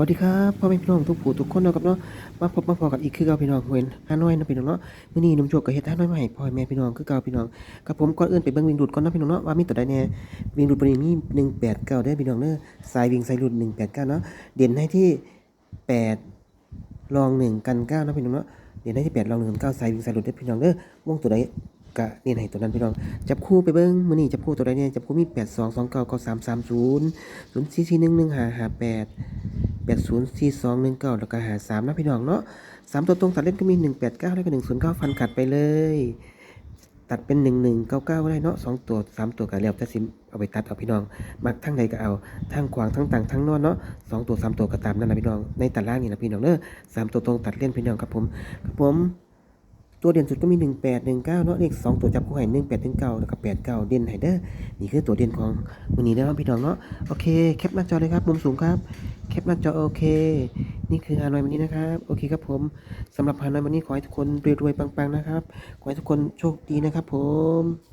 วัสดีครับพ่อแม่พี่น้องทุกผู้ทุกคนเนาะครับเนาะมาพบมาพอกันอีกคือเก่าพี่น้องเห็นฮานอยนะพี่น้องเนาะมื้อนี้นุ่มโจกก็เฮ็ดฮานอยมาให้พ่อแม่พี่น้องคือเก่าพี่น้องกับผมก่อนอื่นไปเบิ่งวิ่งดูดก่อนนะพี่น้องเนาะว่ามีตัวใดแน่วิ่งดูดบ่นี้มี189เด้พี่น้องเด้อสายวิ่งสายหลุด189เนาะเด่นให้ที่8รอง1กัน9เนาะพี่น้องเนาะเด่นให้ที่8รอง1กัน9สายวิ่งสายหลุดเด้พี่น้องเด้อวงตัวใดกะเด่นให้ตัวนั้นพี่น้อง จับคู่ไปเบิ่งมื้อนี้จับคู่ตัวใดเนี่ยจับคู่มี82 29 9330 04411558 แปดศูนย์สี่สองหนึ่งเก้าแล้วก็หาสามนะพี่น้องเนาะสามตัวตรงตัดเล่นก็มีหนึ่งแปดเก้าแล้วก็หนึ่งศูนย์เก้าฟันขัดไปเลย ตัดเป็นหนึ่งหนึ่งเก้าเก้าก็ได้เนาะสองตัวสามตัวก็แล้วแต่สิเอาไปตัดเอาพี่น้อง มักทั้งใดก็เอาทั้งขวางทั้งต่างทั้งนอนเนาะสองตัวสามตัวก็ตามนั่นนะพี่น้องในตารางนี่นะพี่น้องเนอะสามตัวตรงตัดเล่นพี่น้องครับผมครับผมตัวเด่นสุดก็มีหนึ่งแปดหนึ่งเก้าเนาะเลขสองตัวจับคู่ให้หนึ่งแปดหนึ่งเก้าแล้วก็แปดเด่นไฮเดอร์นี่คือตัวเด่นของวันนี้นะครับพี่น้องเนาะโอเคแคปหน้าจอเลยครับมุมสูงครับ แคปหน้าจอโอเค นี่คือฮานอยวันนี้นะครับ โอเคครับผมสำหรับฮานอยวันนี้ขอให้ทุกคนรวยๆปังๆนะครับ ขอให้ทุกคนโชคดีนะครับผม